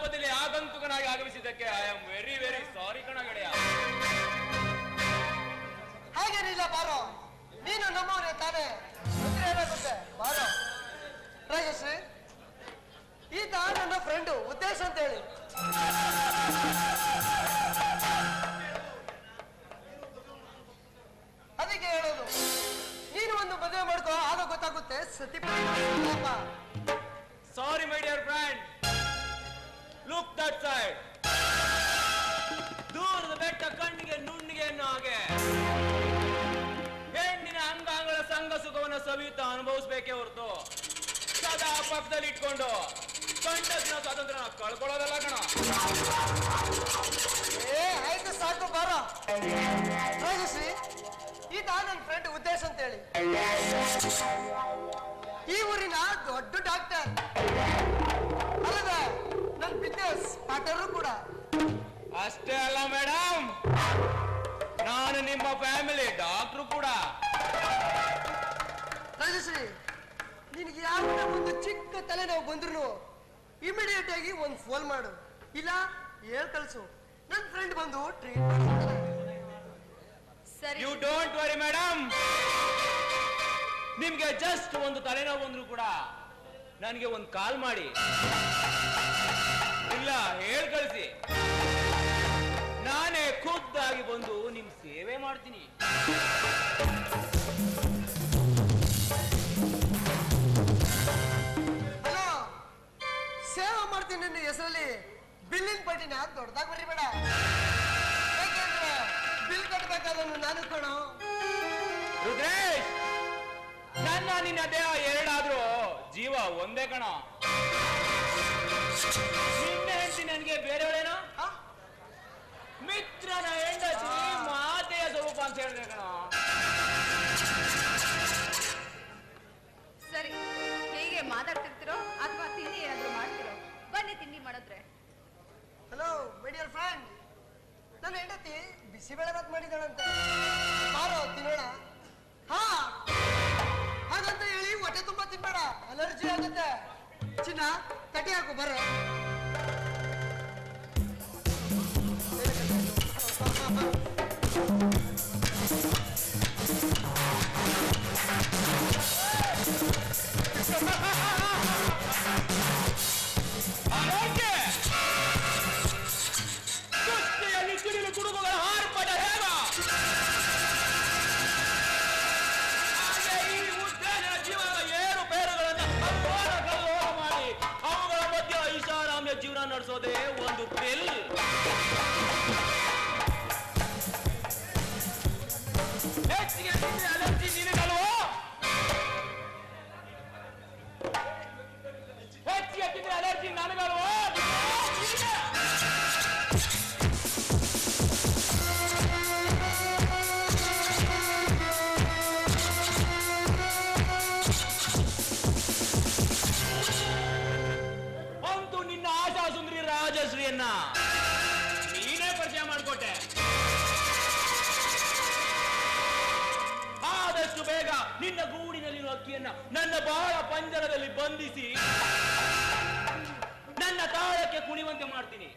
ಸಲ್ಲಾಪದಲ್ಲಿ ಆಗಂತುಕನಾಗಿ ಆಗಮಿಸಿದ್ದಕ್ಕೆ I am very very sorry ಕಣ ಗೆಳೆಯ. ಹಾಗೇನಿಲ್ಲ ಬಾರೋ. ನೀನು ನಮ್ಮವನೇ ತಾನೇ. ಏನಾಗುತ್ತೆ ಬಾರೋ. ರಾಜಶ್ರೀ ಈತ ನನ್ನ ಫ್ರೆಂಡು ಉದ್ದೇಶ ಅಂತ ಹೇಳಿ ಅದಕ್ಕೆ ಹೇಳೋದು ನೀನು ಒಂದು ಮದುವೆ ಮಾಡ್ಕೋ ಆಗ ಗೊತ್ತಾಗುತ್ತೆ ಸತಿ sorry my dear friend look that side ದೂರದ ಬೆಟ್ಟ ಕಣ್ಣಿಗೆ, ನುಣ್ಣಿಗೆ ಅನ್ನೋ ಹಾಗೆ. ಹೆಣ್ಣಿನ ಅಂಗಾಂಗಳ ಸಂಘ ಸುಖವನ್ನು ಸವಿಯುತ್ತಾ ಅನುಭವಿಸ್ಬೇಕೇ ಹೊರತು. ಸದಾ ಪಕ್ಕದಲ್ಲಿ ಇಟ್ಕೊಂಡು ಕಂಡದಿನ ಸ್ವಾತಂತ್ರ್ಯ ಕಳ್ಕೊಳ್ಳೋದಲ್ಲ ಕಣ. ಏ, ಆಯ್ತು ಸಾಕು, ಬಾರೋ. ರಾಜಶ್ರೀ ಈತ ನನ್ನ ಫ್ರೆಂಡ್ ಉದ್ದೇಶ ಅಂತ ಹೇಳಿ ಈ ಊರಿನ ದೊಡ್ಡ ಡಾಕ್ಟರ್ ಅಷ್ಟೇ ಅಲ್ಲ ಮೇಡಮ್ ನಾನು ನಿಮ್ಮ ಫ್ಯಾಮಿಲಿ ಡಾಕ್ಟ್ರು ಕೂಡ. ರಾಜಶ್ರೀ ನಿನಗೆ ಯಾವ ಒಂದು ಚಿಕ್ಕ ತಲೆನೋವು ಬಂದ್ರು ಇಮಿಡಿಯೇಟ್ ಆಗಿ ಒಂದು ಫೋನ್ ಮಾಡು. ಇಲ್ಲ ಹೇಳ್ ಕಳ್ಸು. ನನ್ನ ಫ್ರೆಂಡ್ ಬಂದು ಟ್ರೀಟ್ಮೆಂಟ್ ಮಾಡ್ತಾರೆ ಸರಿ. ಯು ಡೋಂಟ್ ವರಿ ಮೇಡಮ್ ನಿಮ್ಗೆ ಜಸ್ಟ್ ಒಂದು ತಲೆನೋವು ಬಂದ್ರು ಕೂಡ ನನಗೆ ಒಂದು ಕಾಲ್ ಮಾಡಿ. ಇಲ್ಲ ಹೇಳ್ ಕಳಿಸಿ. ಮಾಡ್ತೀನಿ. ಹಲೋ ಸೇವೆ ಮಾಡ್ತೀನಿ ನಿನ್ನ ಹೆಸರಲ್ಲಿ. ಬಿಲ್ಲಿನ ಪಟ್ಟಿನ ದೊಡ್ಡದಾಗಿ ಬರಿಬೇಡ? ಯಾಕೆಂದ್ರೆ ಬಿಲ್ ಕಟ್ಬೇಕಾದ್ರೆ ನಾನು ಕಣೋ. ರುದ್ರೇಶ್ ನನ್ನ ನಿನ್ನ ದೇಹ ಎರಡಾದ್ರೂ ಜೀವ ಒಂದೇ ಕಣ. ನಿನ್ನೆ ಹೆಂಡತಿ ನನಗೆ ಬೇರೆಯವಳೇನೋ? ಮಿತ್ರನ ಹೆಂಡತಿ. ಹೇಳಿದೆ ಕಣ ಸರಿ ಹೇಗೆ ಮಾತಾಡ್ತಿರ್ತಿರೋ ಅಥವಾ ತಿಂಡಿ ಏನಾದ್ರು ಮಾಡ್ತಿರೋ ಬನ್ನಿ ತಿಂಡಿ ಮಾಡಿದ್ರೆ. ಹಲೋ ಮೈ ಡಿಯರ್ ಫ್ರೆಂಡ್ ನನ್ನ ಹೆಂಡತಿ ಬಿಸಿಬೇಳೆ ಬಾತ್ ಮಾಡಿದಾಳಂತೆ ಬಾರೋ ತಿನ್ನೋಣ. ಹಾ. ಹಾಗಂತ ಹೇಳಿ ಹೊಟ್ಟೆ ತುಂಬಾ ತಿನ್ಬೇಡ. ಅಲರ್ಜಿ ಆಗುತ್ತೆ. ಚಿನ್ನ ತಟಿ ಹಾಕು ಬರ್ರ. ನಡೆಸೋದೇ ಒಂದು ಬೆಲ್ ಹೆಚ್ಚಿಗೆ ಅಲರ್ಜಿ ನಿನಗಲ್ವೋ? ಹೆಚ್ಚಿಗೆ ಅಲರ್ಜಿ ನನಗಲ್ವೋ? ರಾಜಶ್ರೀಯನ್ನ ನೀನೇ ಪರಿಚಯ ಮಾಡಿಕೊಟ್ಟೆ. ಆದಷ್ಟು ಬೇಗ ನಿನ್ನ ಗೂಡಿನಲ್ಲಿರುವ ಅಕ್ಕಿಯನ್ನ ನನ್ನ ಬಾಳ ಪಂಜರದಲ್ಲಿ ಬಂಧಿಸಿ ನನ್ನ ತಾಳಕ್ಕೆ ಕುಣಿವಂತೆ ಮಾಡ್ತೀನಿ.